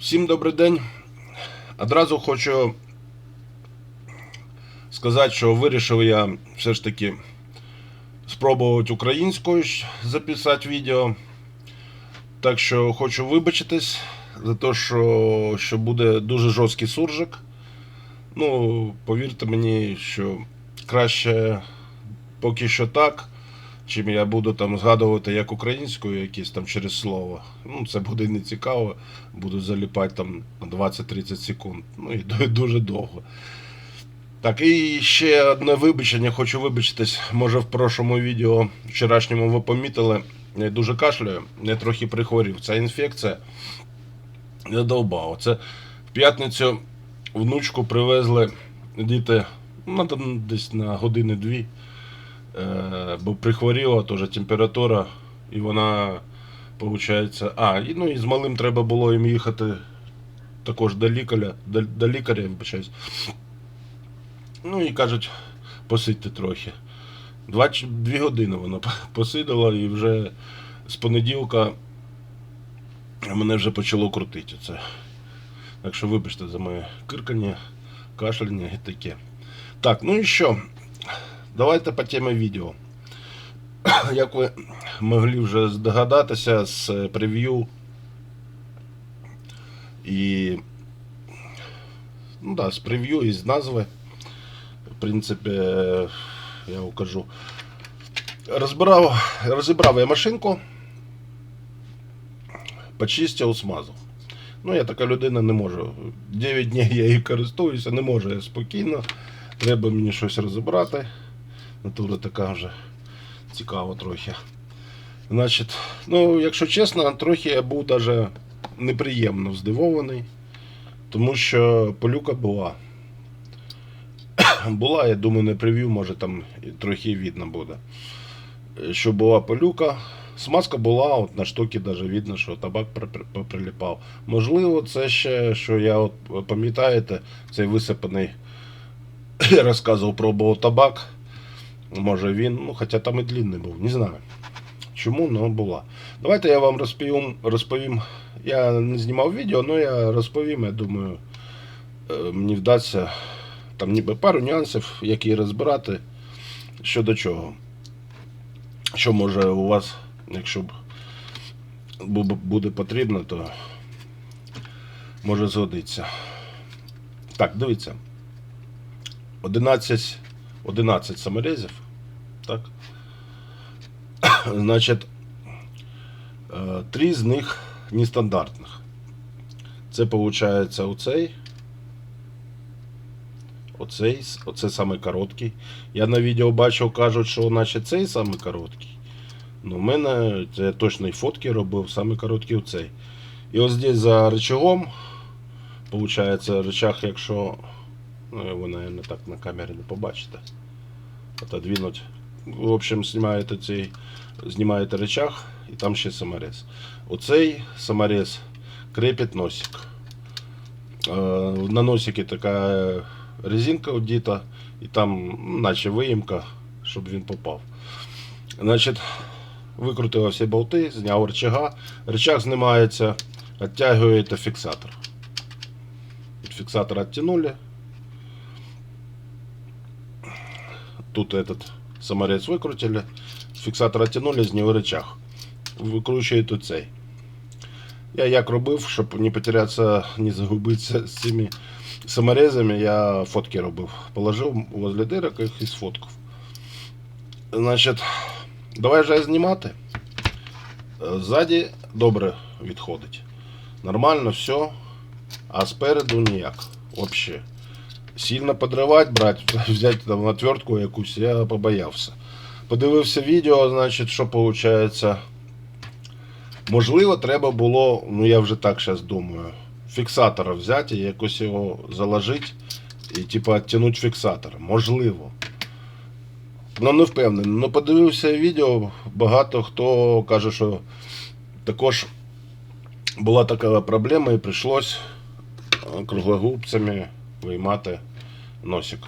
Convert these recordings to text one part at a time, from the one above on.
Всім добрий день. Одразу хочу сказати, що вирішив я все ж таки спробувати українською записати відео. Так що хочу вибачитись за те, що, що буде дуже жорсткий суржик. Ну, повірте мені, що краще поки що так, чим я буду там згадувати як українською, якісь там через слово. Ну, це буде не цікаво, буду заліпати там на 20-30 секунд. Ну і дуже довго. Так, і ще одне вибачення, хочу вибачитись. Може в прошлому відео вчорашньому ви помітили, я дуже кашляю, я трохи прихворів. Ця інфекція я довбав. Це в п'ятницю внучку привезли діти ну, там десь на години-дві. Е, бо прихворіла теж температура, і вона, виходить, а, ну і з малим треба було їм їхати також до лікаря, до, до лікаря, вибачаюсь. Ну і кажуть, посидьте трохи. Два, дві години вона п- посиділа і вже з понеділка мене вже почало крутити це. Так що вибачте за моє киркання, кашляння і таке. Так, ну і що? Давайте по темі відео. Як ви могли вже здогадатися з е, прев'ю і. Ну да, з прев'ю і з назви. В принципі, е, я вам кажу. Розбирав, розібрав я машинку, почистив, смазав. Ну, я така людина не можу. 9 днів я її користуюся, не можу я спокійно. Треба мені щось розібрати. Натура така вже цікава трохи. Значить, ну, якщо чесно, трохи я був даже неприємно здивований, тому що полюка була. була, я думаю, не прев'ю, може там трохи видно буде. Що була полюка. Смазка була, от на штокі даже видно, що табак при- при- Можливо, це ще, що я от пам'ятаєте, цей висипаний, розказував, пробував табак. Може він, ну хоча там і длинний був, не знаю. Чому, але була. Давайте я вам розповім, розповім. Я не знімав відео, але я розповім, я думаю, е, мені вдасться там ніби пару нюансів, які розбирати щодо чого. Що може у вас, якщо буде потрібно, то може згодиться. Так, дивіться. 11, 11 саморезів. Так. Значить, е, три з них нестандартних. Це виходить оцей. Оцей, оце саме короткий. Я на відео бачив, кажуть, що наче цей саме короткий. Ну, в мене це точно і фотки робив, саме короткий оцей. І ось здесь за рычагом, получається, рычаг, якщо. Ну, ви, наверное, так на камері не побачите. Отодвинуть. В общем, знімаєте цей, знімаєте рычаг і там ще саморез. Оцей саморез крепить носик. Е, На носикі така резинка одіта, і там, ну, наче виїмка, щоб він попав. Значить, викрутила всі болти, зняв рычага. Рычаг знімається, відтягуєте фіксатор. От Фіксатор оттянули. Тут этот саморез викрутили. Фіксатор оттянули, з нього рычаг. Викручуєте цей. Я як робив, щоб не потерятися, не загубитися з цими саморезами, я фотки робив. Положив возле дирок їх і сфоткав. Значить, давай вже знімати. Ззаді добре відходить. Нормально все. А спереду ніяк. Вообще. Сильно подривати, брати, взяти там отвертку якусь, я побоявся. Подивився відео, значить, що виходить. Можливо, треба було, ну я вже так зараз думаю, фіксатора взяти і якось його заложити і типу відтягнути фіксатор. Можливо. Ну не впевнений. Ну подивився відео, багато хто каже, що також була така проблема і прийшлось круглогубцями виймати носик.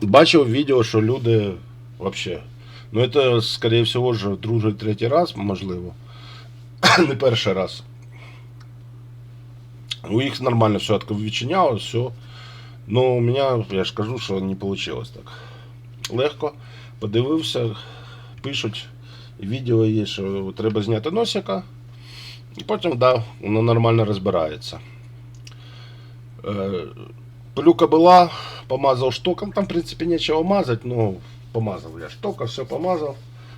Бачив відео, що люди вообще. Ну це, скорее всего, вже другий, третій раз, можливо. Не перший раз. У них нормально все відчинялось, все. Ну, у мене, я ж кажу, що не вийшло так. Легко. Подивився, пишуть, відео є, що треба зняти носика. І потім, да, воно нормально розбирається. Пилюка була, помазав штоком, там, в принципі, нічого мазати, ну, помазав я штока, все помазав.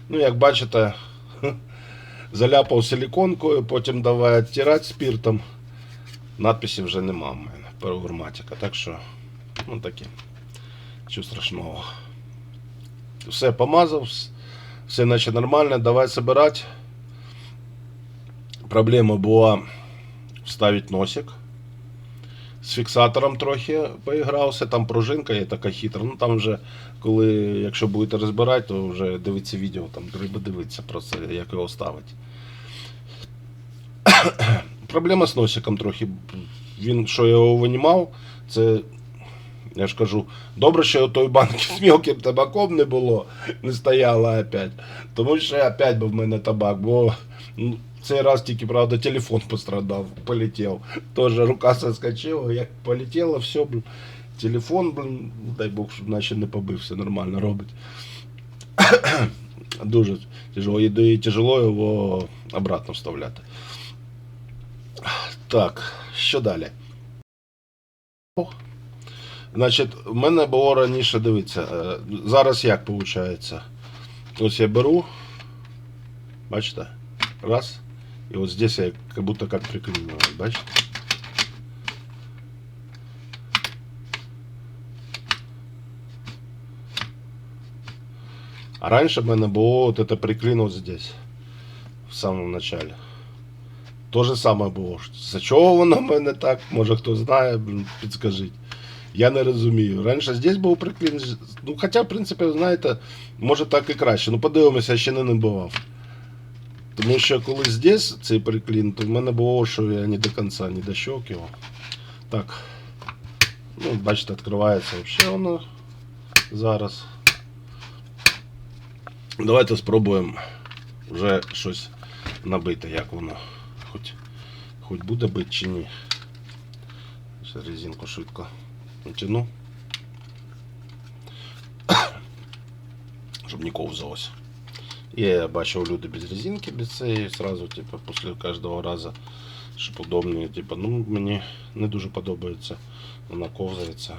Ну, як бачите, заляпав силіконкою, потім давай відтирати спиртом. Надписі вже нема в мене. Переверматика. Так що, ну таке. Нічого страшного. Все помазав, все наче нормально, давай собирати. Проблема була вставити носик. З фіксатором трохи поігрався, там пружинка є така хитра. Ну там вже, коли, якщо будете розбирати, то вже дивіться відео, там треба дивитися просто, як його ставити. Проблема з носиком трохи. Він, що я його винімав, це, я ж кажу, добре, що той банки з мілким табаком не було, не стояло опять. Тому що опять був в мене табак, бо ну, цей раз тільки, правда, телефон пострадав, полетів. Тоже рука соскочила, як полетіло, все, блін. Телефон, блін, дай Бог, щоб наче не побився, нормально робить. Дуже тяжело. І і тяжело його обратно вставляти. Так, що далі? О, Значить, в мене було раніше, дивіться, е, зараз як виходить? Ось я беру, бачите, раз, і от здесь я как будто как приклеиваю, бачите? А раньше в мене було от это приклеено вот здесь, в самому начале. То же саме було. За чого воно в мене так? Може хто знає, блін, підскажіть. Я не розумію. Раніше здесь був приклін. Ну, хоча, в принципі, знаєте, може так і краще. Ну, подивимося, я ще не набивав. Тому що коли здесь цей приклін, то в мене було, що я не до кінця не дощок його. Так. Ну, бачите, відкривається взагалі воно зараз. Давайте спробуємо вже щось набити, як воно. Хоч, хоч буде бити чи ні. Ще резинку швидко натяну. Щоб не ковзалось. Я бачив люди без резинки, без цієї, сразу, типу, після кожного разу, щоб удобно, типу, ну, мені не дуже подобається. Вона ковзається.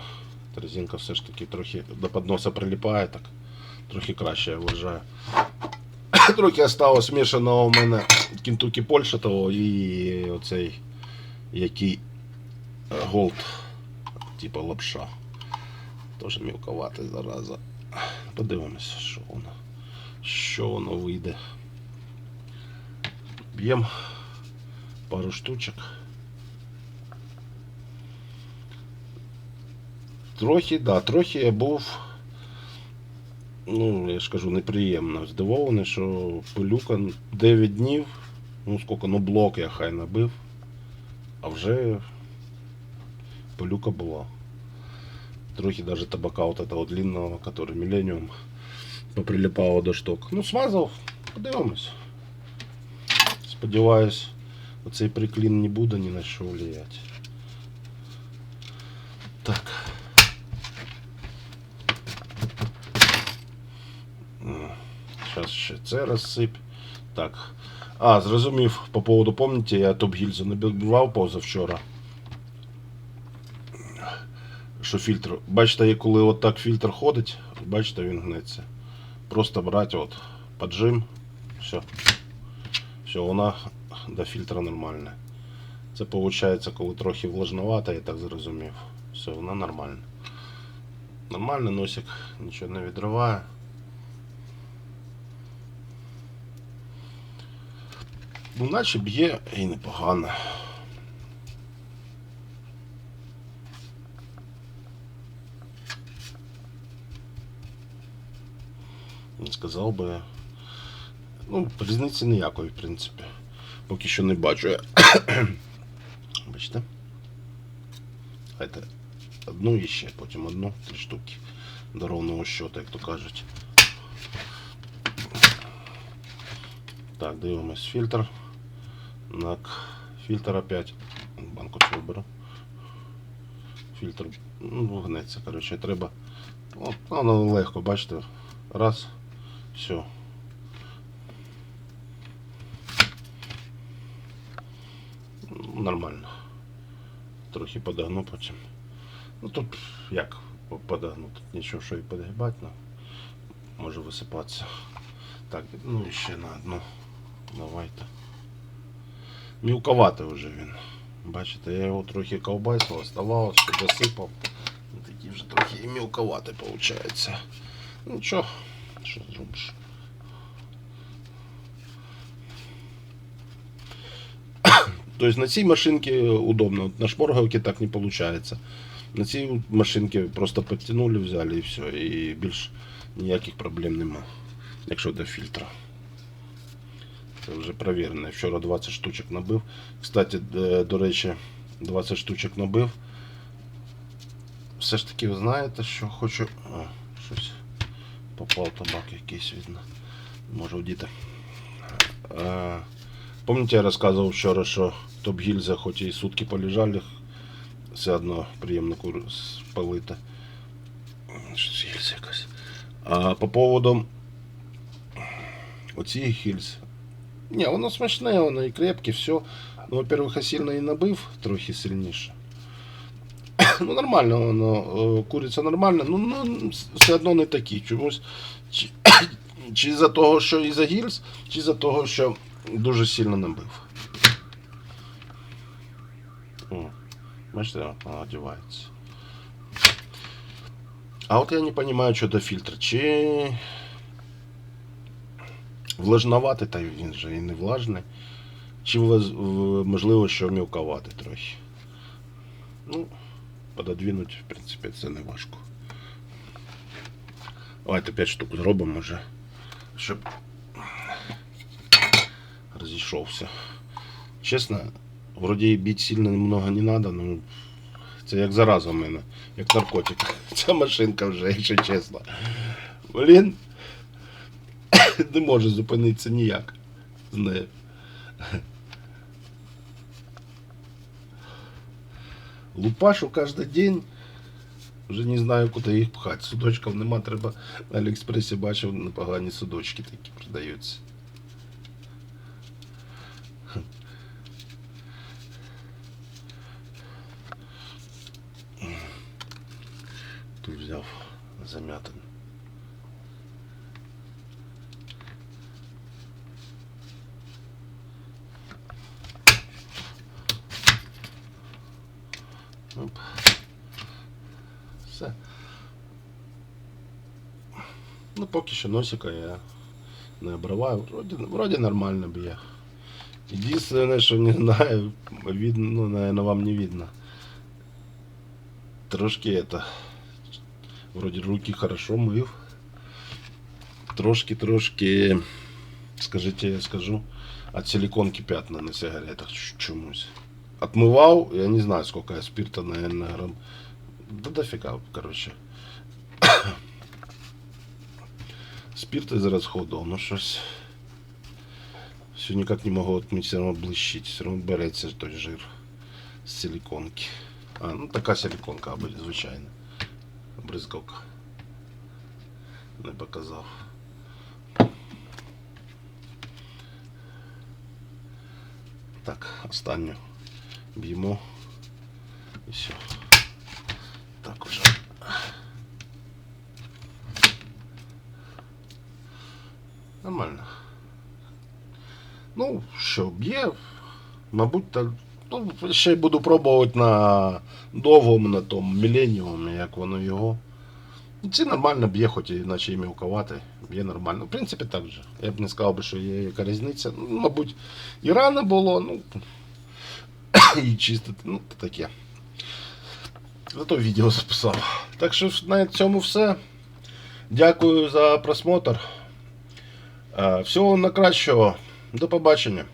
Резинка все ж таки трохи до подноса прилипає, так трохи краще, я вважаю. Трохи осталось смішаного у мене Кентукі Польща того і оцей який е, голд, типа лапша. Тоже мілковатий зараза. Подивимося, що воно. Що воно вийде. Б'ємо пару штучок. Трохи, да, трохи я був ну, я ж кажу, неприємно здивований, що пилюка 9 днів, ну скільки, ну блок я хай набив, а вже пилюка була. Трохи даже табака вот этого длинного, который Millennium, поприлипало до шток. Ну, смазав, подивимось. Сподіваюсь, оцей приклін не буде ні на що влиять. Так. Зараз ще це розсип. Так. А, зрозумів по поводу, помните, я топ-гільзу набивав позавчора. Що фільтр. Бачите, коли от так фільтр ходить, бачите, він гнеться. Просто брати от поджим. Все. Все, вона до фільтра нормальна. Це виходить, коли трохи влажновато, я так зрозумів. Все, вона нормальна. Нормально, носик нічого не відриває. Ну, наче б'є і непогано. Не сказав би. Ну, різниці ніякої, в принципі. Поки що не бачу я. Бачите? Хайте одну і ще, потім одну, три штуки. До ровного щота, як то кажуть. Так, дивимось фільтр. Так, фільтр опять. Банку цю беру. фільтр ну, гнеться. Коротше, треба. От, воно легко, бачите. Раз, все. Нормально. Трохи подогну потім. Ну тут як по- подогну, тут нічого, що і подгибати, ну, може висипатися. Так, ну і ще на одну. Давайте. Мілковатий вже він. Бачите, я його трохи ковбасив, оставалось, досипав. Такий вже трохи і мілковатий виходить. Ну що, що зробиш? Тобто на цій машинці удобно, от на шпоргалці так не виходить. На цій машинці просто підтягнули, взяли і все, і більш ніяких проблем нема, якщо до фільтра. Це вже перевірено. Вчора 20 штучок набив. Кстати, е, до речі, 20 штучок набив. Все ж таки, ви знаєте, що хочу. О, щось попав табак якийсь видно. Може діти. Е, Помните, я розказував вчора, що топ-гільза, хоч і сутки полежали, все одно приємно спалити. Щось гільза якась. А по поводу оцих гільз. Ні, воно смачне, воно і крепке, все. Ну, во-первых, я сильно і набив, трохи сильніше. Ну, нормально воно, куриця нормальна, ну, ну все одно не такі. Чомусь. Чи, чи за того, що і за гільз, чи за того, що дуже сильно набив. Бачите, вона одягається. А от я не розумію, що до фільтра. Чи влажноватий, та він же і не влажний. Чи можливо, що мілковатий трохи. Ну, пододвинуть, в принципі, це не важко. Давайте 5 штук зробимо вже, щоб розійшовся. Чесно, вроді бити сильно много не треба, ну це як зараза в мене, як наркотик. Ця машинка вже, якщо чесно. Блін, не може зупинитися ніяк з нею. Лупашу кожен день. Вже не знаю, куди їх пхати. Судочків нема, треба на Аліекспресі бачив непогані судочки такі продаються. Тут взяв замятин. Ну, поки що носика я не обриваю. Вроді, вроді нормально б'є. Единственное, що не знаю, видно, ну, наверное, вам не видно. Трошки это. Вроде руки хорошо мив. Трошки, трошки, скажите, я скажу, от силиконки пятна на сигаретах чомусь. Отмывал, я не знаю, сколько я спирта, наверное, грамм. Да дофига, короче. Спирт израсходовал, ну щось. Все никак не могу отмыть, все равно блищить, все равно береться той жир з силиконки. А, ну така силиконка, аби, звичайно. Бризгалка. Не показав. Так, останню б'ємо. І все. Так уже. Нормально. Ну, що, б'є, мабуть, так. Ну, ще й буду пробувати на довгому, на тому міленіумі, як воно його. Ну, Це нормально б'є, хоч і наче і мілковатий, б'є нормально. В принципі, так же. Я б не сказав би, що є яка різниця. Ну, мабуть, і рано було, ну. і чистити, ну, таке. Зато відео записав. Так що на цьому все. Дякую за просмотр. Е, Всього на кращого. До побачення.